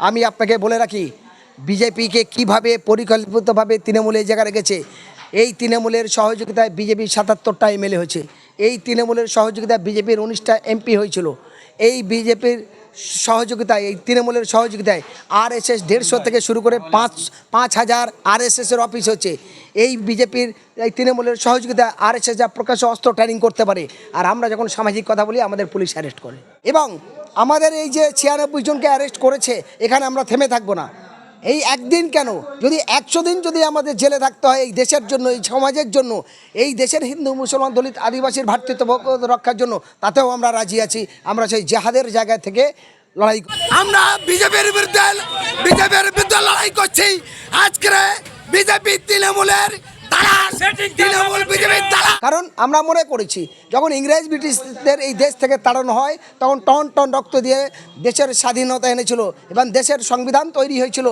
আমি আপনাকে বলে রাখি বিজেপিকে কীভাবে পরিকল্পিতভাবে তৃণমূল জায়গা রেখেছে এই তৃণমূলের সহযোগিতায় বিজেপির সাতাত্তরটা এমএলএ হয়েছে এই তৃণমূলের সহযোগিতায় বিজেপির উনিশটা এমপি হয়েছিল এই বিজেপির সহযোগিতায় এই তৃণমূলের সহযোগিতায় আর এস এস দেড়শো থেকে শুরু করে পাঁচ পাঁচ হাজার আর এস এসের অফিস হচ্ছে এই বিজেপির এই তৃণমূলের সহযোগিতায় আর এস এস যা প্রকাশ্য অস্ত্র ট্রেনিং করতে পারে আর আমরা যখন সামাজিক কথা বলি আমাদের পুলিশ অ্যারেস্ট করে। এবং আমাদের এই যে ছিয়ানব্বই জনকে অ্যারেস্ট করেছে, এখানে আমরা থেমে থাকব না। এই একদিন কেন? যদি একশো দিন যদি আমাদের জেলে থাকতে হয় এই দেশের জন্য, এই সমাজের জন্য, এই দেশের হিন্দু, মুসলমান, দলিত, আদিবাসীর ভ্রাতৃত্ব রক্ষার জন্য, তাতেও আমরা রাজি আছি। আমরা সেই জেহাদের জায়গা থেকে লড়াই আমরা বিজেপির বিরুদ্ধে বিজেপির বিরুদ্ধে লড়াই করছি। আজকে বিজেপি তৃণমূলের কারণ আমরা মনে করেছি যখন ইংরেজ ব্রিটিশদের এই দেশ থেকে তাড়ানো হয় তখন টন টন রক্ত দিয়ে দেশের স্বাধীনতা এনেছিল এবং দেশের সংবিধান তৈরি হয়েছিল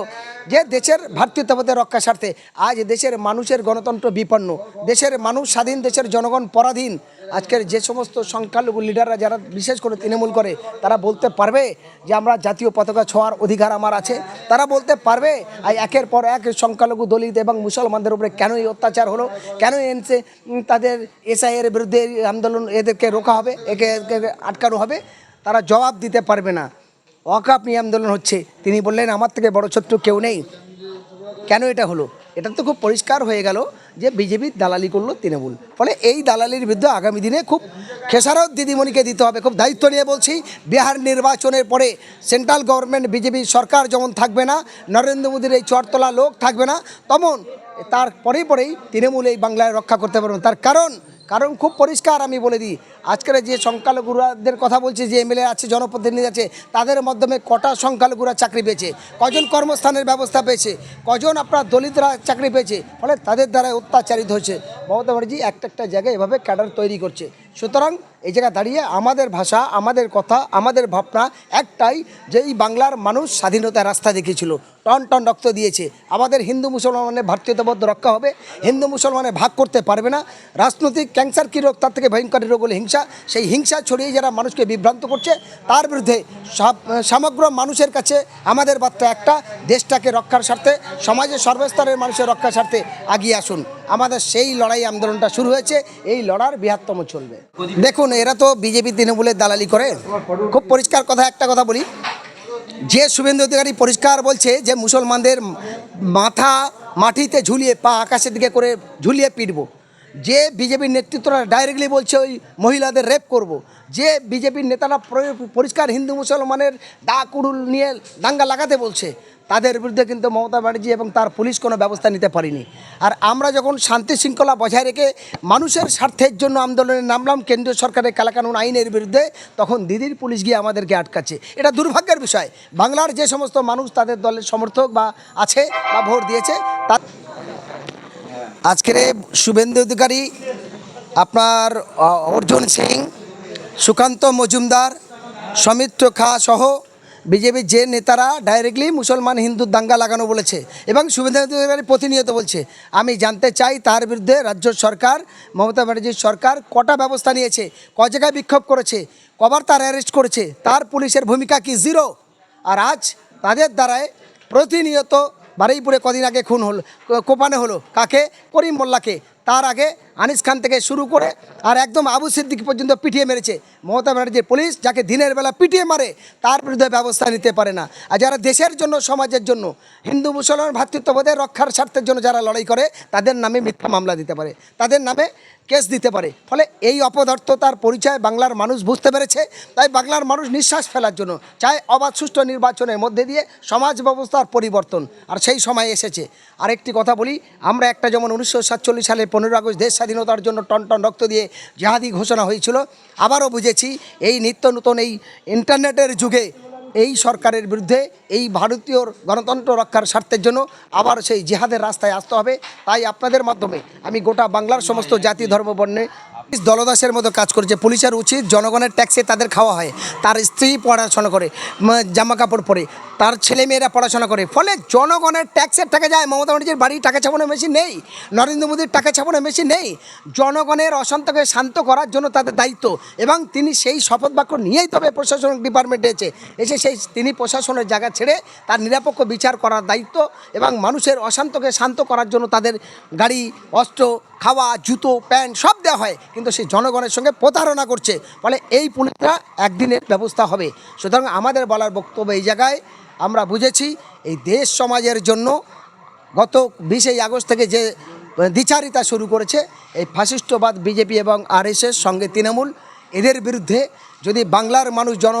যে দেশের ভ্রাতৃত্ববোধের রক্ষা স্বার্থে। আজ দেশের মানুষের গণতন্ত্র বিপন্ন দেশের মানুষ স্বাধীন দেশের জনগণ পরাধীন। আজকের যে সমস্ত সংখ্যালঘু লিডাররা যারা বিশেষ করে তৃণমূল করে তারা বলতে পারবে যে আমরা জাতীয় পতাকা ছোঁয়ার অধিকার আমার আছে। তারা বলতে পারবে আর একের পর এক সংখ্যালঘু দলিত এবং মুসলমানদের উপরে কেন এই অত্যাচার হলো। কেন উম, তাদের এসআইয়ের বিরুদ্ধে আন্দোলন এদেরকে রোকা হবে একে আটকানো হবে তারা জবাব দিতে পারবে না। ওয়াকাপ নিয়ে আন্দোলন হচ্ছে। তিনি বললেন আমার থেকে বড় ছোট্ট কেউ নেই। কেন এটা হলো? এটা তো খুব পরিষ্কার হয়ে গেল যে বিজেপির দালালি করল তৃণমূল। ফলে এই দালালির বিরুদ্ধে আগামী দিনে খুব খেসারত দিদিমণিকে দিতে হবে। খুব দায়িত্ব নিয়ে বলছি বিহার নির্বাচনের পরে সেন্ট্রাল গভর্নমেন্ট বিজেপি সরকার যেমন থাকবে না নরেন্দ্র মোদীর এই চরতলা লোক থাকবে না তেমন তার পরেই পরেই তৃণমূল এই বাংলায় রক্ষা করতে পারবেন তার কারণ কারণ খুব পরিষ্কার আমি বলে দিই, আজকের যে সংখ্যালঘুরাদের কথা বলছি, যে এমএলএ আছে, জনপ্রতিনিধি আছে, তাদের মাধ্যমে কটা সংখ্যালঘুরা চাকরি পেয়েছে? কজন কর্মস্থানের ব্যবস্থা পেয়েছে? কজন আপনার দলিতরা চাকরি পেয়েছে? ফলে তাদের দ্বারা অত্যাচারিত হয়েছে। মমতা ব্যানার্জি একটা একটা জায়গায় এভাবে ক্যাডার তৈরি করছে। সুতরাং এই জায়গায় দাঁড়িয়ে আমাদের ভাষা, আমাদের কথা, আমাদের ভাবনা একটাই যে এই বাংলার মানুষ স্বাধীনতার রাস্তা দেখিয়েছিল। টন টন রক্ত দিয়েছে। আমাদের হিন্দু মুসলমানের ভাতৃত্ববোধ রক্ষা হবে। হিন্দু মুসলমানের ভাগ করতে পারবে না। রাজনৈতিক ক্যান্সার কী রোগ? তার থেকে ভয়ঙ্কর রোগ হলো হিংসা। সেই হিংসা ছড়িয়ে যারা মানুষকে বিভ্রান্ত করছে, তার বিরুদ্ধে সমগ্র মানুষের কাছে আমাদের বার্তা একটা, দেশটাকে রক্ষার স্বার্থে, সমাজের সর্বস্তরের মানুষের রক্ষার স্বার্থে আগিয়ে আসুন। আমাদের সেই লড়াই আন্দোলনটা শুরু হয়েছে। এই লড়ার বৃহত্তম চলবে। দেখুন, এরা তো বিজেপি, তৃণমূলের দালালি করে। খুব পরিষ্কার কথা, একটা কথা বলি। যে শুভেন্দু অধিকারী পরিষ্কার বলছে যে মুসলমানদের মাথা মাটিতে ঝুলিয়ে পা আকাশের দিকে করে ঝুলিয়ে পিটবো যে বিজেপির নেতৃত্বরা ডাইরেক্টলি বলছে ওই মহিলাদের রেপ করব। যে বিজেপির নেতারা পরিষ্কার হিন্দু মুসলমানের দা কুড়ুল নিয়ে দাঙ্গা লাগাতে বলছে, তাদের বিরুদ্ধে কিন্তু মমতা ব্যানার্জি এবং তার পুলিশ কোনো ব্যবস্থা নিতে পারেনি। আর আমরা যখন শান্তি শৃঙ্খলা বজায় রেখে মানুষের স্বার্থের জন্য আন্দোলনে নামলাম কেন্দ্রীয় সরকারের কালাকানুন আইনের বিরুদ্ধে, তখন দিদির পুলিশ গিয়ে আমাদেরকে আটকাচ্ছে। এটা দুর্ভাগ্যের বিষয়। বাংলার যে সমস্ত মানুষ তাদের দলের সমর্থক বা আছে বা ভোট দিয়েছে তা আজকের শুভেন্দু অধিকারী, আপনার অর্জুন সিং সুকান্ত মজুমদার, সমিত্র খা সহ বিজেপির যে নেতারা ডাইরেক্টলি মুসলমান হিন্দুর দাঙ্গা লাগানো বলেছে এবং অধিকারী প্রতিনিয়ত বলছে, আমি জানতে চাই তার বিরুদ্ধে রাজ্য সরকার, মমতা ব্যানার্জির সরকার কটা ব্যবস্থা নিয়েছে, ক জায়গায় বিক্ষোভ করেছে, কবার তার অ্যারেস্ট করেছে, তার পুলিশের ভূমিকা কি জিরো আর আজ তাদের দ্বারায় প্রতিনিয়ত বারুইপুরে কদিন আগে খুন হলো কোপানো হলো, কাকে? করিম মোল্লাকে। তার আগে আনিস খান থেকে শুরু করে আর একদম আবু সিদ্দিক পর্যন্ত পিটিয়ে মেরেছে। মমতা ব্যানার্জির পুলিশ যাকে দিনের বেলা পিটিয়ে মারে, তার বিরুদ্ধে ব্যবস্থা নিতে পারে না। আর যারা দেশের জন্য, সমাজের জন্য, হিন্দু, মুসলমান ভ্রাতৃত্ববোধের রক্ষার স্বার্থের জন্য যারা লড়াই করে, তাদের নামে মিথ্যা মামলা দিতে পারে। তাদের নামে কেস দিতে পারে। ফলে এই অপদার্থতার পরিচয় বাংলার মানুষ বুঝতে পেরেছে। তাই বাংলার মানুষ নিঃশ্বাস ফেলার জন্য চায় অবাধ সুষ্ঠু নির্বাচনের মধ্যে দিয়ে সমাজ ব্যবস্থার পরিবর্তন। আর সেই সময় এসেছে। আরেকটি কথা বলি, আমরা একটা যেমন উনিশশো সাতচল্লিশ সালে পনেরো আগস্ট দেশ স্বাধীনতার জন্য টনটন টন রক্ত দিয়ে জেহাদি ঘোষণা হয়েছিল। আবারও বুঝেছি, এই নিত্য নতুন এই ইন্টারনেটের যুগে এই সরকারের বিরুদ্ধে এই ভারতীয় গণতন্ত্র রক্ষার স্বার্থের জন্য আবার সেই জেহাদের রাস্তায় আসতে হবে। তাই আপনাদের মাধ্যমে আমি গোটা বাংলার সমস্ত জাতি, ধর্ম, বর্ণে দলদাসের মতো কাজ করেছে পুলিশের উচিত জনগণের ট্যাক্সে তাদের খাওয়া হয়। তার স্ত্রী পড়াশোনা করে জামা কাপড় পরে, তার ছেলে মেয়েরা পড়াশোনা করে। ফলে জনগণের ট্যাক্সের টাকা যায়। মমতা ব্যানার্জির বাড়ি টাকা ছাপানোর মেশিন নেই। নরেন্দ্র মোদীর টাকা ছাপানোর মেশিন নেই। জনগণের অশান্তকে শান্ত করার জন্য তাদের দায়িত্ব। এবং তিনি সেই শপথ বাক্য নিয়েই তবে প্রশাসনিক ডিপার্টমেন্টে এসে এসে সেই তিনি প্রশাসনের জায়গা ছেড়ে তার নিরপেক্ষ বিচার করার দায়িত্ব এবং মানুষের অশান্তকে শান্ত করার জন্য তাদের গাড়ি, অস্ত্র, খাওয়া, জুতো, প্যান্ট সব দেওয়া হয়। কিন্তু সেই জনগণের সঙ্গে প্রতারণা করছে। ফলে এই পুলিশরা একদিনের ব্যবস্থা হবে। সুতরাং আমাদের বলার বক্তব্য এই জায়গায়। আমরা বুঝেছি, এই দেশ সমাজের জন্য গত বিশেই আগস্ট থেকে যে দ্বিচারিতা শুরু করেছে, এই ফাশিষ্টবাদ বিজেপি এবং আরএসএস সঙ্গে তৃণমূল, এদের বিরুদ্ধে যদি বাংলার মানুষ জন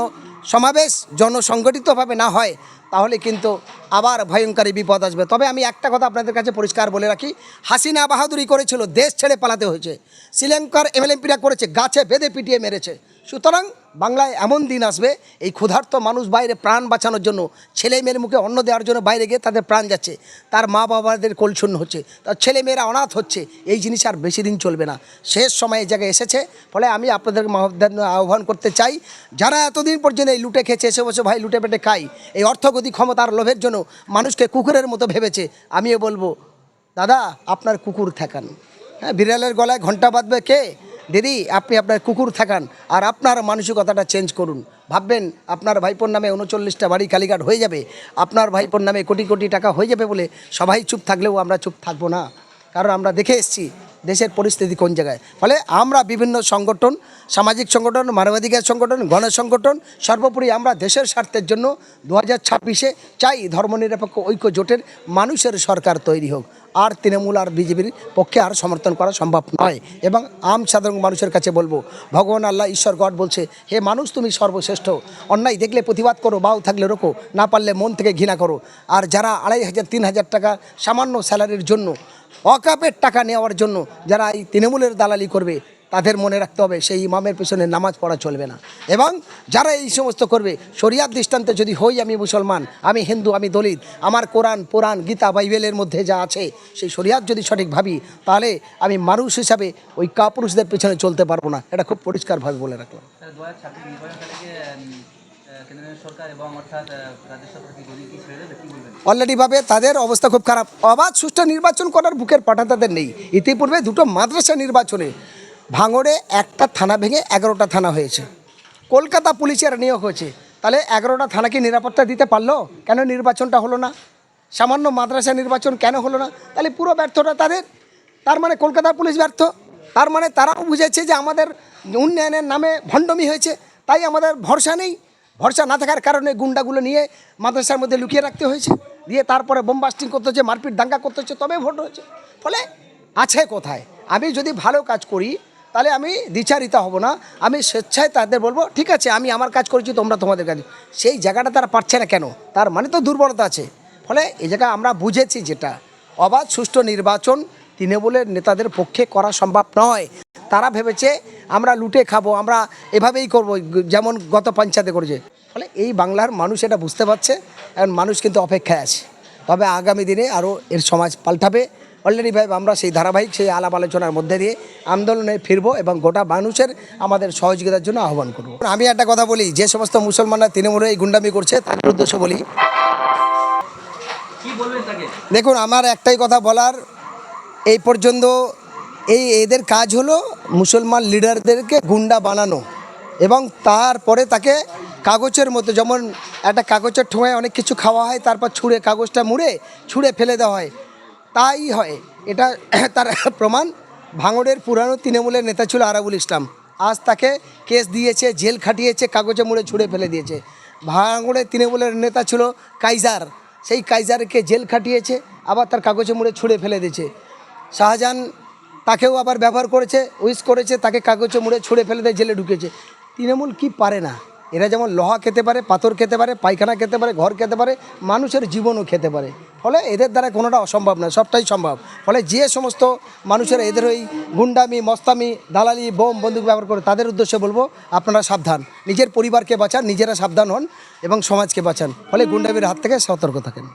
সমাবেশ, জনসংগঠিতভাবে না হয় তাহলে কিন্তু আবার ভয়ঙ্করী বিপদ আসবে। তবে আমি একটা কথা আপনাদের কাছে পরিষ্কার বলে রাখি, হাসিনা বাহাদুরি করেছিল, দেশ ছেড়ে পালাতে হয়েছে। শ্রীলঙ্কার এমএলএমপিরা করেছে, গাছে বেঁধে পিটিয়ে মেরেছে। সুতরাং বাংলায় এমন দিন আসবে, এই ক্ষুধার্ত মানুষ বাইরে প্রাণ বাঁচানোর জন্য ছেলে মেয়ের মুখে অন্ন দেওয়ার জন্য বাইরে গিয়ে তাদের প্রাণ যাচ্ছে। তার মা বাবাদের কোলশূন্য হচ্ছে, তার ছেলে মেয়েরা অনাথ হচ্ছে, এই জিনিস আর বেশি দিন চলবে না। শেষ সময় এই জায়গায় এসেছে, ফলে আমি আপনাদের আহ্বান করতে চাই, যারা এতদিন পর্যন্ত এই লুটে খেয়েছে, এসে বসে ভাই লুটে পেটে খাই, এই অর্থগতি ক্ষমতার লোভের জন্য মানুষকে কুকুরের মতো ভেবেছে, আমিও বলব, দাদা, আপনার কুকুর থাকান হ্যাঁ বিড়ালের গলায় ঘণ্টা বাঁধবে কে? দিদি, আপনি আপনার কুকুর থাকান আর আপনার মানসিকতাটা চেঞ্জ করুন। ভাববেন, আপনার ভাইপোর নামে উনচল্লিশটা বাড়ি কালীঘাট হয়ে যাবে। আপনার ভাইপোর নামে কোটি কোটি টাকা হয়ে যাবে বলে সবাই চুপ থাকলেও আমরা চুপ থাকব না। কারণ আমরা দেখে এসেছি দেশের পরিস্থিতি কোন জায়গায়। ফলে আমরা বিভিন্ন সংগঠন, সামাজিক সংগঠন, মানবাধিকার সংগঠন গণ সংগঠন, সর্বোপরি আমরা দেশের স্বার্থের জন্য দু হাজার ছাব্বিশে চাই ধর্মনিরপেক্ষ ঐক্য জোটের মানুষের সরকার তৈরি হোক। আর তৃণমূল আর বিজেপির পক্ষে আর সমর্থন করা সম্ভব নয়। এবং আম সাধারণ মানুষের কাছে বলব, ভগবান আল্লাহ ঈশ্বর গড বলছে, হে মানুষ, তুমি সর্বশ্রেষ্ঠ। অন্যায় দেখলে প্রতিবাদ করো, বাউ থাকলে রোকো, না পারলে মন থেকে ঘৃণা করো। আর যারা আড়াই হাজার, তিন হাজার টাকা সামান্য স্যালারির জন্য অকাপের টাকা নেওয়ার জন্য যারা এই তৃণমূলের দালালি করবে, তাদের মনে রাখতে হবে সেই ইমামের পেছনে নামাজ পড়া চলবে না। এবং যারা এই সমস্ত করবে শরিয়ার দৃষ্টান্তে যদি হই আমি মুসলমান, আমি হিন্দু, আমি দলিত, আমার কোরআন, পুরাণ, গীতা, বাইবেলের মধ্যে যা আছে, সেই শরিয়াত যদি সঠিক ভাবি, তাহলে আমি মানুষ হিসাবে ওই কাপুরুষদের পেছনে চলতে পারব না। এটা খুব পরিষ্কারভাবে বলে রাখলাম। অলরেডিভাবে তাদের অবস্থা খুব খারাপ। অবাধ সুষ্ঠু নির্বাচন করার বুকের পাঠা তাদের নেই। ইতিপূর্বে দুটো মাদ্রাসা নির্বাচনে ভাঙড়ে একটা থানা ভেঙে এগারোটা থানা হয়েছে। কলকাতা পুলিশের নিয়োগ হয়েছে। তাহলে এগারোটা থানাকে নিরাপত্তা দিতে পারল? কেন নির্বাচনটা হলো না? সামান্য মাদ্রাসা নির্বাচন কেন হলো না? তাহলে পুরো ব্যর্থটা তাদের। তার মানে কলকাতা পুলিশ ব্যর্থ। তার মানে তারাও বুঝেছে যে আমাদের উন্নয়নের নামে ভণ্ডমি হয়েছে। তাই আমাদের ভরসা নেই। ভরসা না থাকার কারণে গুন্ডাগুলো নিয়ে মাদ্রাসার মধ্যে লুকিয়ে রাখতে হয়েছে। দিয়ে তারপরে বোমবাস্টিং করতে হচ্ছে, মারপিট দাঙ্গা করতে হচ্ছে, তবে ভোট হয়েছে। ফলে আছে কোথায়? আমি যদি ভালো কাজ করি, তাহলে আমি দ্বিচারিতা হব না। আমি স্বেচ্ছায় তাদের বলব, ঠিক আছে, আমি আমার কাজ করেছি, তোমরা তোমাদের কাজ সেই জায়গাটা তারা পারছে না কেন? তার মানে তো দুর্বলতা আছে। ফলে এই জায়গা আমরা বুঝেছি যেটা। অবাধ, সুষ্ঠু নির্বাচন তৃণমূলের নেতাদের পক্ষে করা সম্ভব নয়। তারা ভেবেছে আমরা লুটে খাব আমরা এভাবেই করব যেমন গত পঞ্চায়েতে করেছে। ফলে এই বাংলার মানুষ এটা বুঝতে পারছে এখন মানুষ কিন্তু অপেক্ষায় আছে। তবে আগামী দিনে আরও এর সমাজ পাল্টাবে। অলরেডি ভাই আমরা সেই ধারাবাহিক সেই আলাপ আলোচনার মধ্যে দিয়ে আন্দোলনে ফিরবো এবং গোটা মানুষের আমাদের সহযোগিতার জন্য আহ্বান করব। আমি একটা কথা বলি যে সমস্ত মুসলমানরা তৃণমূলে এই গুন্ডামি করছে তাদের উদ্দেশ্য বলি। দেখুন আমার একটাই কথা বলার এই পর্যন্ত এই এদের কাজ হলো মুসলমান লিডারদেরকে গুন্ডা বানানো এবং তারপরে তাকে কাগজের মতো যেমন একটা কাগজের ঠোঁয়ায় অনেক কিছু খাওয়া হয়, তারপর ছুঁড়ে কাগজটা মুড়ে, ছুঁড়ে ফেলে দেওয়া হয়। তাই হয়। এটা তার প্রমাণ। ভাঙড়ের পুরানো তৃণমূলের নেতা ছিল আরাবুল ইসলাম। আজ তাকে কেস দিয়েছে, জেল খাটিয়েছে, কাগজে মুড়ে, ছুঁড়ে ফেলে দিয়েছে। ভাঙড়ের তৃণমূলের নেতা ছিল কাইজার। সেই কাইজারকে জেল খাটিয়েছে, আবার তার কাগজে মুড়ে, ছুঁড়ে ফেলে দিয়েছে। শাহজাহান তাকেও আবার ব্যবহার করেছে উইস করেছে, তাকে কাগজে মুড়ে ছুঁড়ে ফেলে দেয়, জেলে ঢুকেছে। তৃণমূল কি পারে না? এরা যেমন লোহা খেতে পারে, পাথর খেতে পারে, পায়খানা খেতে পারে, ঘর খেতে পারে, মানুষের জীবনও খেতে পারে। ফলে এদের দ্বারা কোনোটা অসম্ভব নয় সবটাই সম্ভব। ফলে যে সমস্ত মানুষের এদের ওই গুন্ডামি, মস্তামি, দালালি, বোম, বন্দুক ব্যবহার করে, তাদের উদ্দেশ্যে বলব, আপনারা সাবধান। নিজের পরিবারকে বাঁচান, নিজেরা সাবধান হন এবং সমাজকে বাঁচান। ফলে গুন্ডামির হাত থেকে সতর্ক থাকেন।